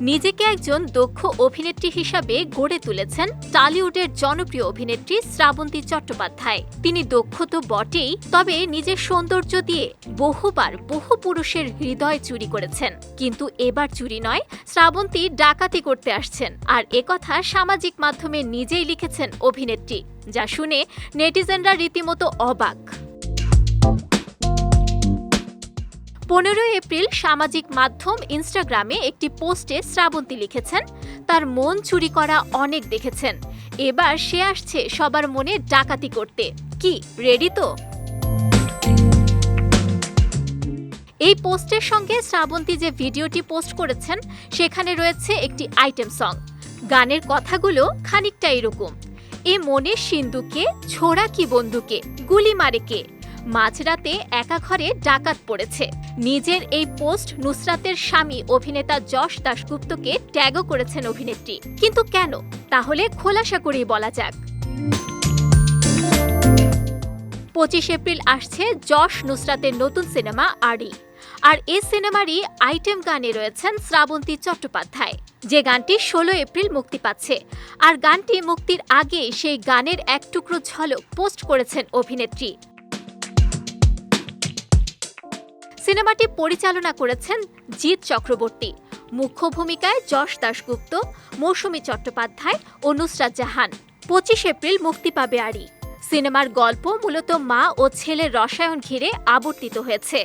নিজেকে একজন দক্ষ অভিনেত্রী হিসাবে গড়ে তুলেছেন টলিউডের জনপ্রিয় অভিনেত্রী শ্রাবন্তী চট্টোপাধ্যায়। তিনি দক্ষ তো বটেই, তবে নিজের সৌন্দর্য দিয়ে বহুবার বহু পুরুষের হৃদয় চুরি করেছেন। কিন্তু এবার চুরি নয়, শ্রাবন্তী ডাকাতি করতে আসছেন আর একথা সামাজিক মাধ্যমে নিজেই লিখেছেন অভিনেত্রী, যা শুনে নেটিজেনরা রীতিমতো অবাক। পনেরোই এপ্রিল সামাজিক মাধ্যম ইনস্টাগ্রামে একটি পোস্টে শ্রাবন্তী লিখেছেন, তার মন চুরি করা অনেক দেখেছেন। এবার সে আসছে সবার মনে ডাকাতি করতে। কি রেডি তো? এই পোস্টের সঙ্গে শ্রাবন্তী যে ভিডিওটি পোস্ট করেছেন, সেখানে রয়েছে একটি আইটেম সং। গানের কথাগুলো খানিকটা এরকম। এ মনের সিন্ধুকে, ছোড়া কি বন্ধুকে, গুলি মারে কে? মাঝরাতে একা ঘরে ডাকাত পড়েছে। নিজের এই পোস্ট নুসরাতের স্বামী অভিনেতা যশ দাশগুপ্তকে ট্যাগও করেছেন অভিনেত্রী। কিন্তু কেন? তাহলে খোলাসা করেই বলা যাক। পঁচিশ এপ্রিল আসছে যশ নুসরাতের নতুন সিনেমা আড়ি। আর এই সিনেমারই আইটেম গানে রয়েছেন শ্রাবন্তী চট্টোপাধ্যায়। যে গানটি ষোলো এপ্রিল মুক্তি পাচ্ছে। আর গানটি মুক্তির আগে সেই গানের এক টুকরো ঝলক পোস্ট করেছেন অভিনেত্রী। সিনেমাটি পরিচালনা করেছেন জিৎ চক্রবর্তী। মুখ্য ভূমিকায় যশ দাশগুপ্ত, মৌসুমী চট্টোপাধ্যায় ও নুসরাত জাহান। পঁচিশ এপ্রিল মুক্তি পাবে আরি সিনেমার গল্প মূলত মা ও ছেলের রসায়ন ঘিরে আবর্তিত হয়েছে।